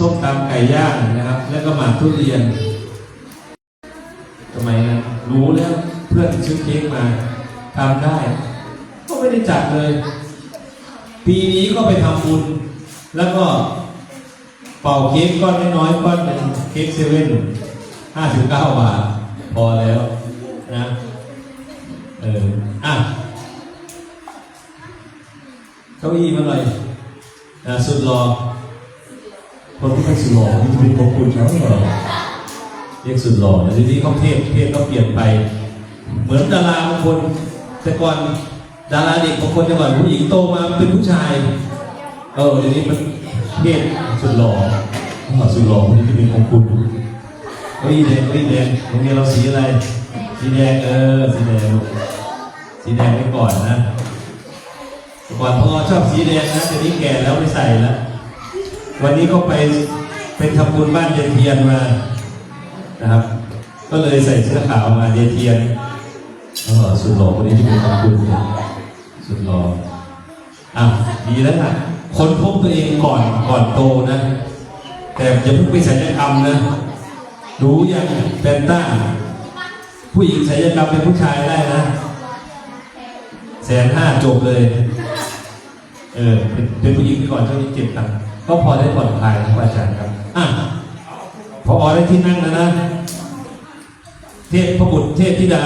ส้มตำไก่ย่างนะครับ แล้วก็หมากทุเรียนทำไมนะรู้แล้วเพื่อนซื้อเค้กมาทำได้ ก็ไม่ได้จัดเลย ปีนี้ก็ไปทำบุญ แล้วก็เป่าเค้กก้อนน้อยๆก้อนนึงเค้กเซเว่นห้าถึงเก้าบาท พอแล้วนะเอออะเก้าอี้มาหน่อยนะสุดรอ คนที่เป็นสุดหล่อนี่จะเป็นของคุณเขาเหรอเรียกสุดหล่อแต่ทีนี้เขาเทพเทพก็เปลี่ยนไป เหมือนดาราบางคน แต่ก่อนดาราเด็กบางคนแต่ก่อนผู้หญิงโตมาเป็นผู้ชาย เออเดี๋ยวนี้มันเทพสุดหล่ออ๋อสุดหล่อคนนี้จะเป็นของคุณเฮ้ยแดงเฮ้ยแดงโรงเรียนเราสีอะไรสีแดงเออสีแดงสีแดงไว้ก่อนนะแต่ก่อนพ่อชอบสีแดงนะเดี๋ยวนี้แก่แล้วไม่ใส่แล้ว วันนี้ก็ไปไปทำบุญบ้านเยเทียนมานะครับ ก็เลยใส่เสื้อขาวมาเยเทียนเออสุดหล่อคนนี้ที่เป็นของคุณเนี่ยสุดหล่ออะดีแล้วนะคนพบตัวเองก่อนก่อนโตนะ แต่อย่าเพิ่งไปศัลยกรรมนะ รู้ยังแฟนต้า ผู้หญิงศัลยกรรมเป็นผู้ชายได้นะแสนห้าจบเลย เออเป็นผู้หญิงก่อนช่วงนี้เจ็บตังค์ ก็พอได้ผ่อนคลายครับอาจารย์ครับอะพอได้ที่นั่งแล้วนะ เทพพระบุตรเทพธิดา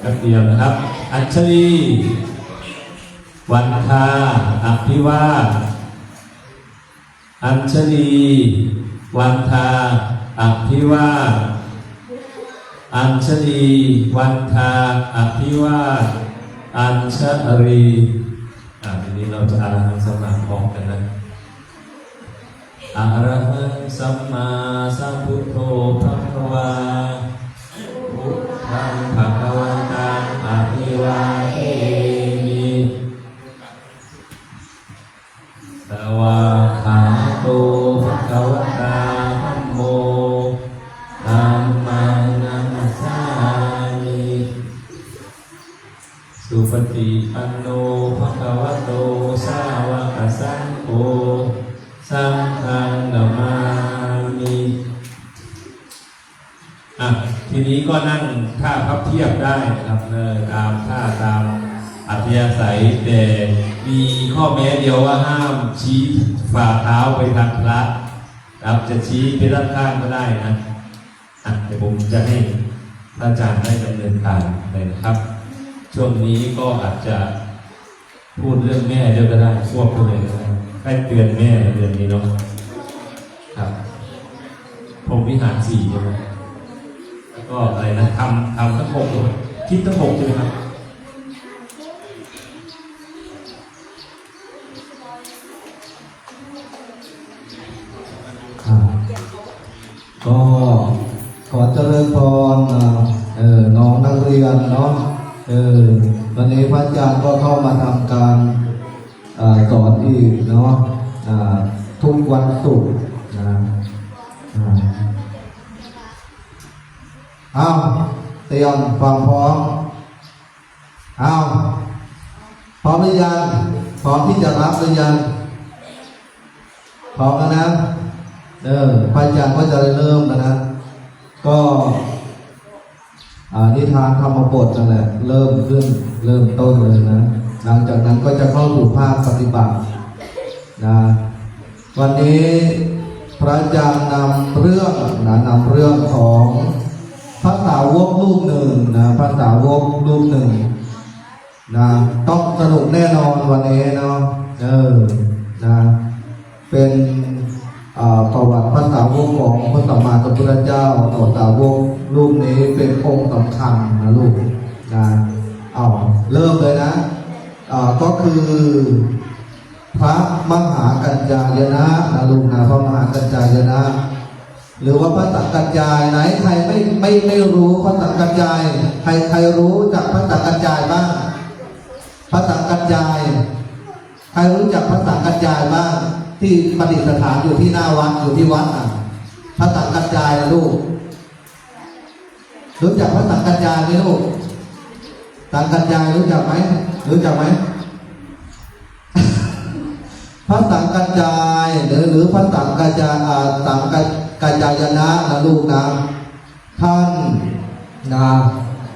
แป๊บเดียวนะครับ อัญชลีวันทาอภิวาอัญชลีวันทาอภิวาอัญชลีวันทาอภิวา อัญชรีอ่าทีนี้เราจะอาหังสมมาพร้อมกันนะอะระหังสัมมาสัมพุทโธภะคะวา ทีนี้ก็นั่งท่าพับเทียบได้นะครับเออตามท่าตามอัธยาศัยแต่มีข้อแม้เดียวว่าห้ามชี้ฝ่าเท้าไปทางพระครับจะชี้ไปด้านข้างก็ได้นะอะเดี๋ยวผมจะให้พระอาจารย์ได้ดำเนินการเลยนะครับ ช่วงนี้ก็อาจจะพูดเรื่องแม่เดียวก็ได้ควบไปเลยก็ได้ใกล้เตือนแม่เดือนนี้เนาะครับผมวิหารสี่ใช่ไหม ก็อะไรนะทำทำทั้งหกเลยคิดทั้งหกใช่ไหมครับอ่าก็ขอเจริญพรอ่อน้องนักเรียนเนาะเออวันนี้พระอาจารย์ก็เข้ามาทำการอสอนอีกเนาะทุกวันศุกร์นะ เอาเตรียมความพร้อมเอาพร้อมหรือยังพร้อมที่จะรับหรือยังพร้อมแล้วนะเออพระอาจารย์ก็จะเริ่มแล้วนะ ก็อ่านิทานธรรมบทนั่นแหละเริ่มขึ้นเริ่มต้นเลยนะ หลังจากนั้นก็จะเข้าสู่ภาคปฏิบัตินะวันนี้พระอาจารย์นำเรื่องนะนำเรื่องของ พระสาวกรูปหนึ่งนะพระสาวกรูปหนึ่งนะต้องสนุกแน่นอนวันนี้เนาะเออนะเป็นประวัติพระสาวกของพระสัมมาสัมพุทธเจ้าต่อสาวกรูปนี้เป็นองค์สำคัญนะลูกนะเอาเริ่มเลยนะก็คือ พระมหากัญจายนะนะลูกนะพระมหากัญจายนะ หรือว่าพระสังกัจจายไหนใครไม่ไม่ไม่รู้พระสังกัจจายใครใครรู้จักพระสังกัจจายบ้างพระสังกัจจาย ใครรู้จักพระสังกัจจายบ้าง ที่ประดิษฐานอยู่ที่หน้าวัดอยู่ที่วัดอะพระสังกัจจายลูกรู้จักพระสังกัจจายไหมลูกสังกัจจายรู้จักไหมรู้จักไหมพระสังกัจจายหรือหรือพระสังกัจจาอ่าสังกัจ กัจจายนะนะลูกนะ ท่านนะ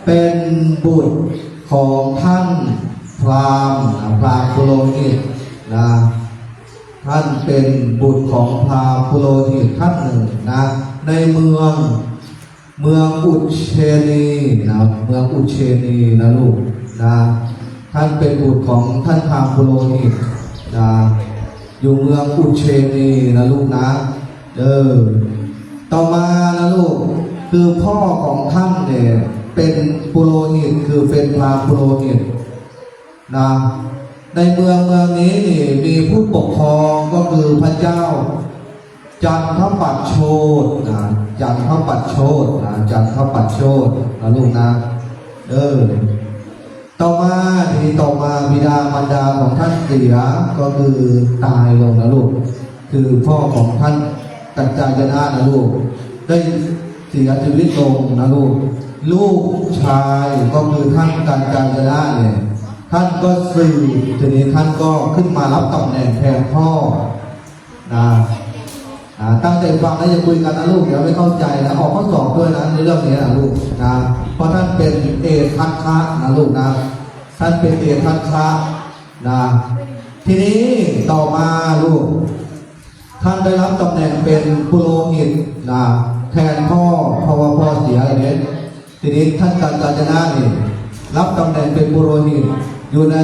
เป็นบุตรของท่านพรามนะพรามณ์ปุโรหิตนะท่านเป็นบุตรของพรามณ์ปุโรหิตท่านหนึ่งนะในเมืองเมืองอุเชนีนะเมืองอุเชนีนะลูกนะท่านเป็นบุตรของท่านพรามณ์ปุโรหิตนะอยู่เมืองอุเชนีนะลูกนะ เออ ต่อมานะลูก คือพ่อของท่านเนี่ยเป็นปุโรหิตคือเป็นพราปุโรหิตนะในเมืองเมืองนี้นี่มีผู้ปกครองก็คือพระเจ้า จันทปัตโชตนะจันทปัตโชตนะจันทปัตโชตนะลูกนะเออต่อมาทีต่อมาบิดามารดาของท่านเสียก็คือตายลงนะลูก คือพ่อของท่าน กัจจายนะนะลูก ได้เสียชีวิตลงนะลูก ลูกชายก็คือท่านกัจจายนะเนี่ยท่านก็สื่อทีนี้ท่านก็ขึ้นมารับตำแหน่งแทนพ่อนะนะตั้งใจฟังแล้วอย่าคุยกันนะลูกเดี๋ยวไม่เข้าใจนะออกข้อสอบด้วยนะในเรื่องนี้นะลูกนะเพราะท่านเป็นเอทัคคะนะลูกนะ ท่านเป็นเอทัคคะนะ ทีนี้ต่อมาลูก ท่านได้รับตำแหน่งเป็นปุโรหิตนะแทนพ่อเพราะว่าพ่อเสียอย่างนี้ทีนี้ท่านการกาญจนานี่รับตำแหน่งเป็นปุโรหิตอยู่ใน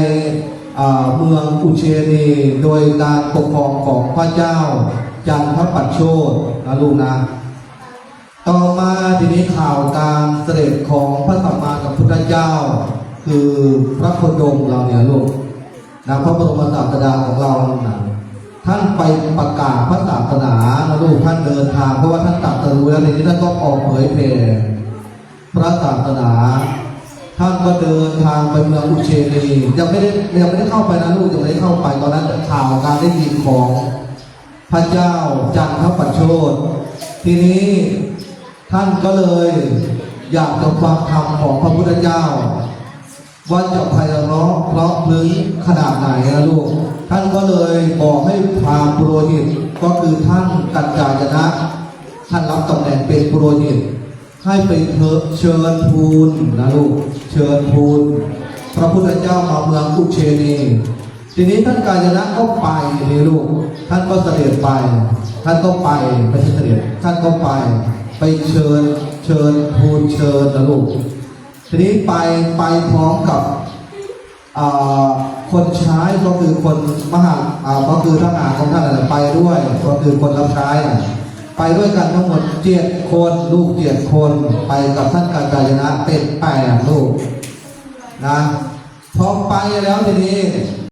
เมืองอุเชนีโดยการปกครองของพระเจ้าจันทปัตโชตนะลูกนะต่อมาทีนี้ข่าวการเสด็จของพระสัมมาสัมพุทธเจ้า คือพระโคดมเราเนี่ยลูกนะพระบรมศาสดาของเรานะ ท่านไปประกาศพระศาสนานะลูกท่านเดินทางเพราะว่าท่านตัดสรู้แล้วในนี้ท่านก็ออกเผยแผ่พระศาสนา ท่านก็เดินทางไปเมืองอุเชนียังไม่ได้ยังไม่ได้เข้าไปนะลูกยังไม่ได้เข้าไปตอนนั้นข่าวการได้ยินของพระเจ้าจันทปัชโชตทีนี้ท่านก็เลยอยากจะฟังธรรมของพระพุทธเจ้า ว่าจะไพเราะเพราะพลึ้งขนาดไหนนะลูก ท่านก็เลยบอกให้พามณ์ปุโรหิตก็คือท่านกัจจายนะ ท่านรับตำแหน่งเป็นปุโรหิต ให้ไปเถอะเชิญทูลนะลูก เชิญทูลพระพุทธเจ้ามาเมืองอุเชนีทีนี้ท่านกาญจนะก็ไปนี่ลูก ท่านก็เสด็จไป ท่านก็ไปไม่ใช่เสด็จ ท่านก็ไป ไปเชิญ เชิญทูลเชิญนะลูก ทีนี้ไปไปพร้อมกับคนใช้ก็คือคนมหาก็คือทหารของท่านน่ะไปด้วยก็คือคนรับใช้ไปด้วยกันทั้งหมดเจ็ดคนลูกเจ็ดคนไปกับท่านกาญจายนะเป็นแปดลูกนะพอไปแล้วทีนี้